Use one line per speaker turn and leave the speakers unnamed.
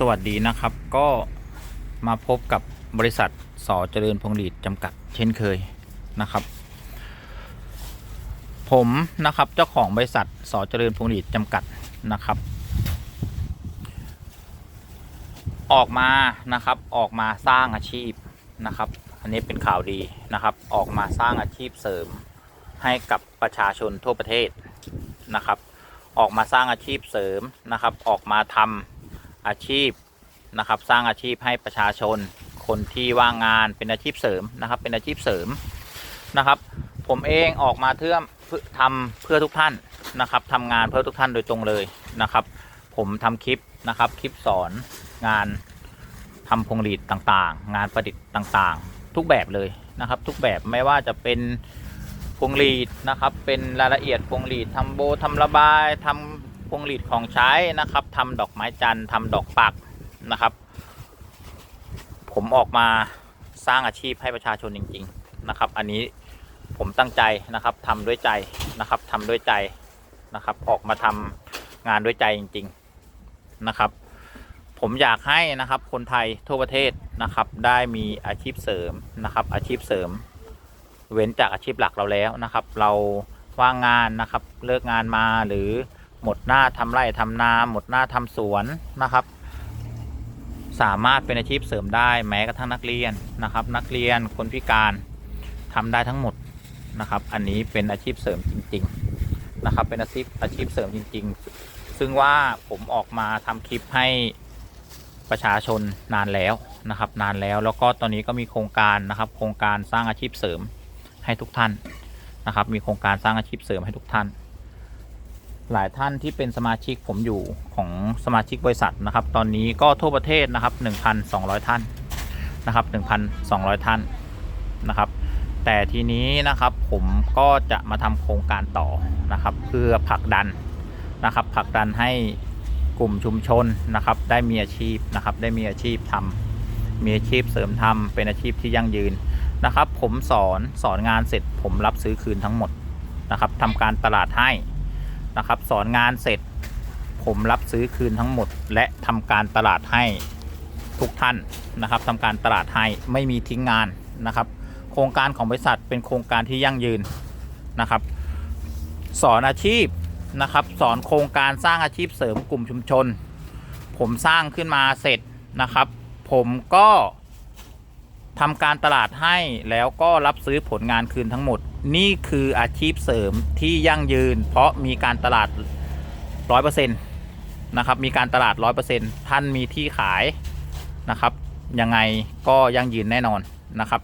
สวัสดีนะครับ ก็มาพบกับบริษัทสอเจริญพงศ์ดีดจำกัดเช่นเคยนะครับ ผมนะครับเจ้าของบริษัทสอเจริญพงศ์ดีดจำกัดนะครับ ออกมานะครับออกมาสร้างอาชีพนะครับ อันนี้เป็นข่าวดีนะครับ ออกมาสร้างอาชีพเสริมให้กับประชาชนทั่วประเทศนะครับ ออกมาสร้างอาชีพเสริมนะครับ ออกมาทำ อาชีพนะครับ สร้างอาชีพให้ประชาชน คนที่ว่างงานเป็นอาชีพเสริมนะครับ เป็นอาชีพเสริมนะครับ ผมเองออกมาเทื่อมเพื่อทำเพื่อทุกท่านนะครับทำงานเพื่อทุกท่านโดยตรงเลยนะครับ ผมทำคลิปนะครับ คลิปสอนงานทำพวงหลีดต่างๆ งานประดิษฐ์ต่างๆ ทุกแบบเลยนะครับ ทุกแบบไม่ว่าจะเป็นพวงหลีดนะครับ เป็นรายละเอียดพวงหลีดทำโบทำระบายทำพ วงหลีดของใช้นะครับทำดอกไม้จันทร์ทำดอกปักนะครับ ผมออกมาสร้างอาชีพให้ประชาชนจริง ๆนะครับ อันนี้ผมตั้งใจนะครับทำด้วยใจนะครับทำด้วยใจนะครับ ออกมาทำงานด้วยใจจริง ๆนะครับ ผมอยากให้นะครับคนไทยทั่วประเทศนะครับ ได้มีอาชีพเสริมนะครับ อาชีพเสริม เว้นจากอาชีพหลักเราแล้วนะครับ เราว่างงานนะครับเลิกงานมาหรือ หมดหน้าทำไร่ทำนาหมดหน้าทำสวนนะครับ สามารถเป็นอาชีพเสริมได้แม้กระทั่งนักเรียนนะครับ นักเรียนคนพิการทำได้ทั้งหมดนะครับ อันนี้เป็นอาชีพเสริมจริง ๆนะครับ เป็นอาชีพอาชีพเสริมจริง ๆ ซึ่งว่าผมออกมาทำคลิปให้ประชาชนนานแล้วนะครับ นานแล้วแล้วก็ตอนนี้ก็มีโครงการนะครับ โครงการสร้างอาชีพเสริมให้ทุกท่านนะครับ มีโครงการสร้างอาชีพเสริมให้ทุกท่าน หลายท่านที่เป็นสมาชิกผมอยู่ของสมาชิกบริษัทนะครับ ตอนนี้ก็ทั่วประเทศนะครับ 1,200 ท่านนะครับ 1,200 ท่านนะครับ แต่ทีนี้นะครับผมก็จะมาทำโครงการต่อนะครับ เพื่อผลักดันนะครับผลักดันให้กลุ่มชุมชนนะครับ ได้มีอาชีพนะครับ ได้มีอาชีพทำมีอาชีพเสริมทำเป็นอาชีพที่ยั่งยืนนะครับ ผมสอนสอนงานเสร็จผมรับซื้อคืนทั้งหมดนะครับทำการตลาดให้ นะครับ สอนงานเสร็จ ผมรับซื้อคืนทั้งหมด และทำการตลาดให้ทุกท่านนะครับทำการตลาดให้ไม่มีทิ้งงานนะครับ โครงการของบริษัทเป็นโครงการที่ยั่งยืนนะครับ สอนอาชีพนะครับ สอนโครงการสร้างอาชีพเสริมกลุ่มชุมชน ผมสร้างขึ้นมาเสร็จนะครับ ผมก็ ทำการตลาดให้แล้วก็รับซื้อผลงานคืนทั้งหมด นี่คืออาชีพเสริมที่ยั่งยืน เพราะมีการตลาดร้อยเปอร์เซ็นต์นะครับ มีการตลาดร้อยเปอร์เซ็นต์ท่านมีที่ขายนะครับ ยังไงก็ยั่งยืนแน่นอนนะครับ